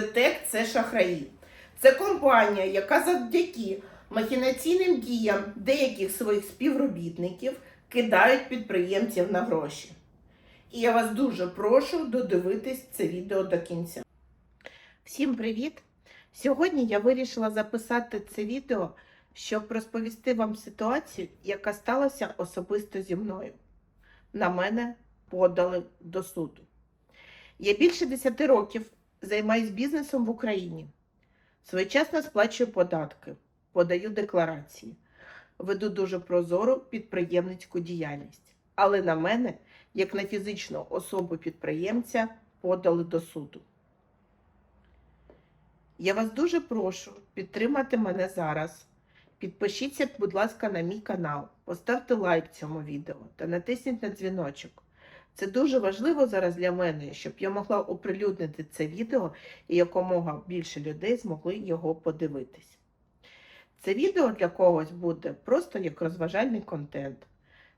ТЕК це шахраї. Це компанія, яка завдяки махінаційним діям деяких своїх співробітників кидають підприємців на гроші. І я вас дуже прошу додивитись це відео до кінця. Всім привіт! Сьогодні я вирішила записати це відео, щоб розповісти вам ситуацію, яка сталася особисто зі мною. На мене подали до суду. Я більше 10 років займаюсь бізнесом в Україні. Своєчасно сплачую податки, подаю декларації, веду дуже прозору підприємницьку діяльність. Але на мене, як на фізичну особу підприємця, подали до суду. Я вас дуже прошу підтримати мене зараз. Підпишіться, будь ласка, на мій канал, поставте лайк цьому відео та натисніть на дзвіночок. Це дуже важливо зараз для мене, щоб я могла оприлюднити це відео і якомога більше людей змогли його подивитись. Це відео для когось буде просто як розважальний контент,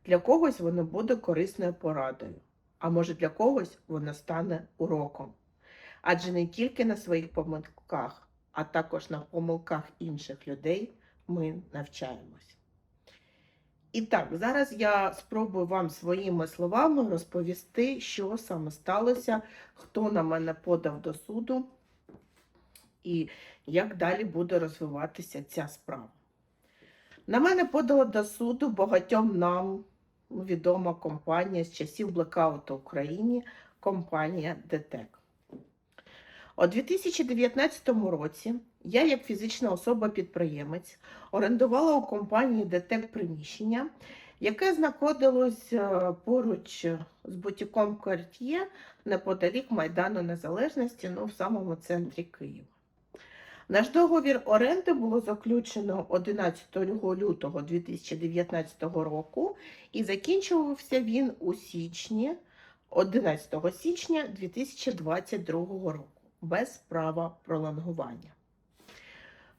для когось воно буде корисною порадою, а може для когось воно стане уроком. Адже не тільки на своїх помилках, а також на помилках інших людей ми навчаємось. І так, зараз я спробую вам своїми словами розповісти, що саме сталося, хто на мене подав до суду і як далі буде розвиватися ця справа. На мене подала до суду багатьом нам відома компанія з часів блекауту в Україні, компанія ДТЕК. У 2019 році я, як фізична особа-підприємець, орендувала у компанії ДТЕК приміщення, яке знаходилось е, поруч з бутіком Карт'є неподалік Майдану Незалежності, ну в самому центрі Києва. Наш договір оренди було заключено 11 лютого 2019 року і закінчувався він у січні, 11 січня 2022 року без права пролонгування.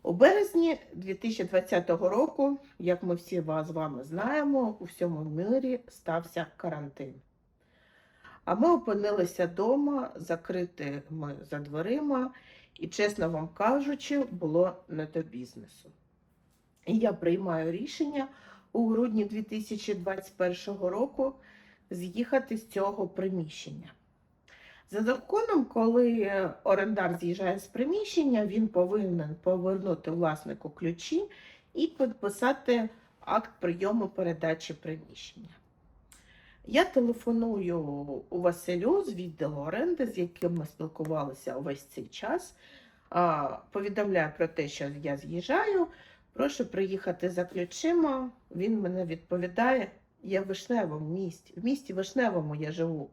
У березні 2020 року, як ми всі з вами знаємо, у всьому мирі стався карантин. А ми опинилися вдома, закритими за дверима, і, чесно вам кажучи, було не до бізнесу. І я приймаю рішення у грудні 2021 року з'їхати з цього приміщення. За законом, коли орендар з'їжджає з приміщення, він повинен повернути власнику ключі і підписати акт прийому передачі приміщення. Я телефоную у Василю з відділу оренди, з яким ми спілкувалися увесь цей час. Повідомляю про те, що я з'їжджаю. Прошу приїхати за ключима. Він мене відповідає: я в Вишневому місті. В місті Вишневому я живу.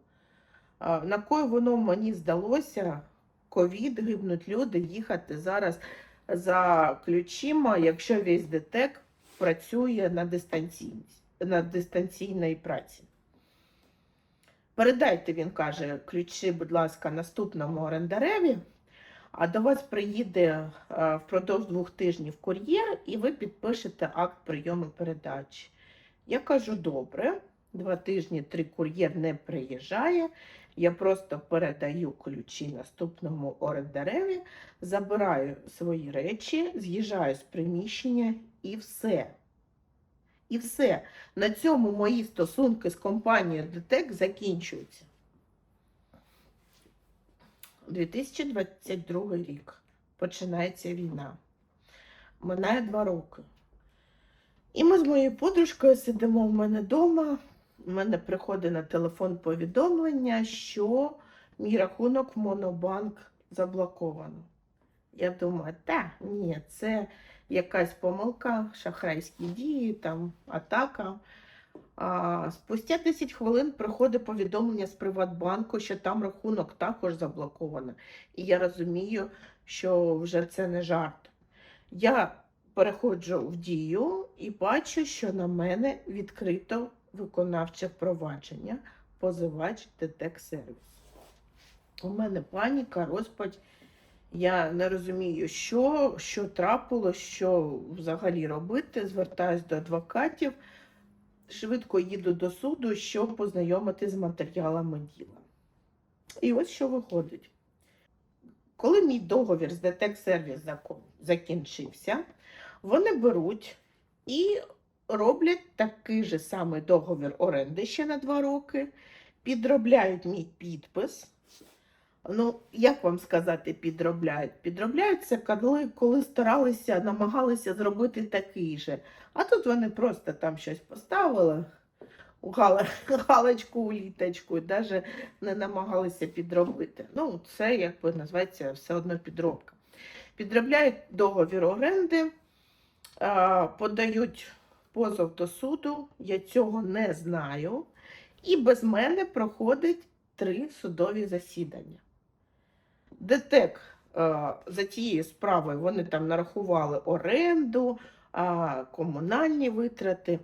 На кой воно мені здалося, ковід, гибнуть люди, їхати зараз за ключима, якщо весь ДТЕК працює на дистанційній, на дистанційній праці. Передайте, він каже, ключі, будь ласка, наступному орендареві, а до вас приїде впродовж двох тижнів кур'єр, і ви підпишете акт прийому передачі. Я кажу, добре, два тижні три кур'єр не приїжджає. Я просто передаю ключі наступному орендареві, забираю свої речі, з'їжджаю з приміщення і все. І все. На цьому мої стосунки з компанією ДТЕК закінчуються. 2022 рік. Починається війна. Минає два роки. І ми з моєю подружкою сидимо в мене вдома. У мене приходить на телефон повідомлення, що мій рахунок в Монобанк заблоковано. Я думаю, та ні, це якась помилка, шахрайські дії, там атака. А, спустя 10 хвилин приходить повідомлення з Приватбанку, що там рахунок також заблоковано. І я розумію, що вже це не жарт. Я переходжу в дію і бачу, що на мене відкрито виконавче впровадження, позивач ДТЕК сервіс. У мене паніка, розпач. Я не розумію, що, що трапило, що взагалі робити. Звертаюсь до адвокатів, швидко їду до суду, щоб познайомити з матеріалами діла. І ось що виходить. коли мій договір з ДТЕК сервіс закінчився, вони беруть і роблять такий же самий договір оренди ще на два роки, підробляють мій підпис. Ну, як вам сказати, підробляють? Підробляють це, коли, коли старалися, намагалися зробити такий же. А тут вони просто там щось поставили, у галочку у літочку, і навіть не намагалися підробити. Ну, це, як би називається, все одно підробка. Підробляють договір оренди, подають позов до суду, я цього не знаю. І без мене проходить три судові засідання. ДТЕК е, за тією справою вони там нарахували оренду, комунальні витрати.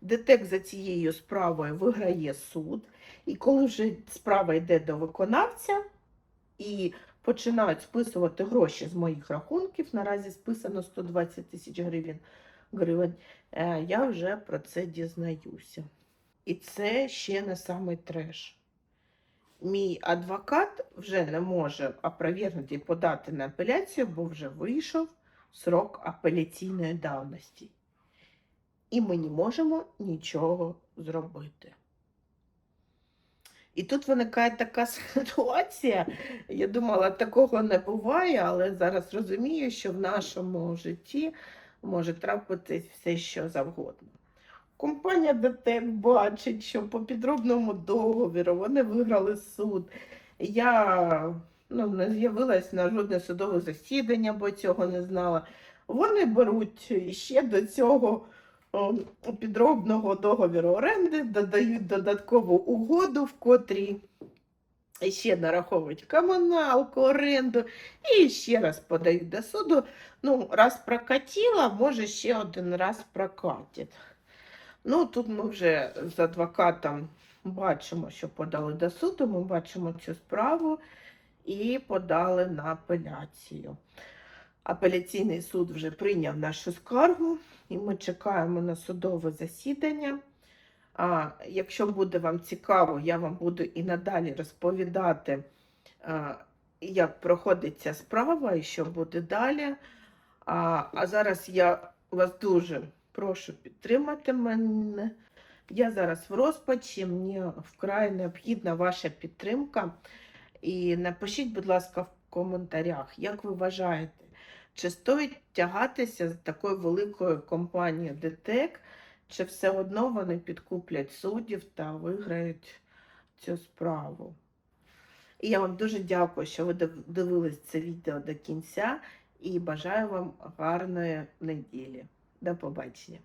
ДТЕК за цією справою виграє суд, і коли вже справа йде до виконавця і починають списувати гроші з моїх рахунків, наразі списано 120 тисяч гривень, гривень, е, я вже про це дізнаюся. І це ще не самий треш. Мій адвокат вже не може опровергнути і подати на апеляцію, бо вже вийшов срок апеляційної давності. І ми не можемо нічого зробити. І тут виникає така ситуація. Я думала, такого не буває, але зараз розумію, що в нашому житті може трапитись все, що завгодно. Компанія ДТЕК бачить, що по підробному договіру вони виграли суд. Я ну, не з'явилась на жодне судове засідання, бо цього не знала. Вони беруть ще до цього о, підробного договіру оренди, додають додаткову угоду, в котрій ще нараховують комуналку, оренду і ще раз подають до суду. Ну, раз прокатила, може ще один раз прокатить. Ну, тут ми вже з адвокатом бачимо, що подали до суду, ми бачимо цю справу і подали на апеляцію. Апеляційний суд вже прийняв нашу скаргу, і ми чекаємо на судове засідання. А, якщо буде вам цікаво, я вам буду і надалі розповідати, як проходить ця справа і що буде далі. А, а зараз я вас дуже прошу підтримати мене. Я зараз в розпачі, мені вкрай необхідна ваша підтримка. І напишіть, будь ласка, в коментарях, як ви вважаєте, чи стоїть тягатися з такою великою компанією ДТЕК, чи все одно вони підкуплять суддів та виграють цю справу. І я вам дуже дякую, що ви див- дивились це відео до кінця і бажаю вам гарної неділі. До побачення.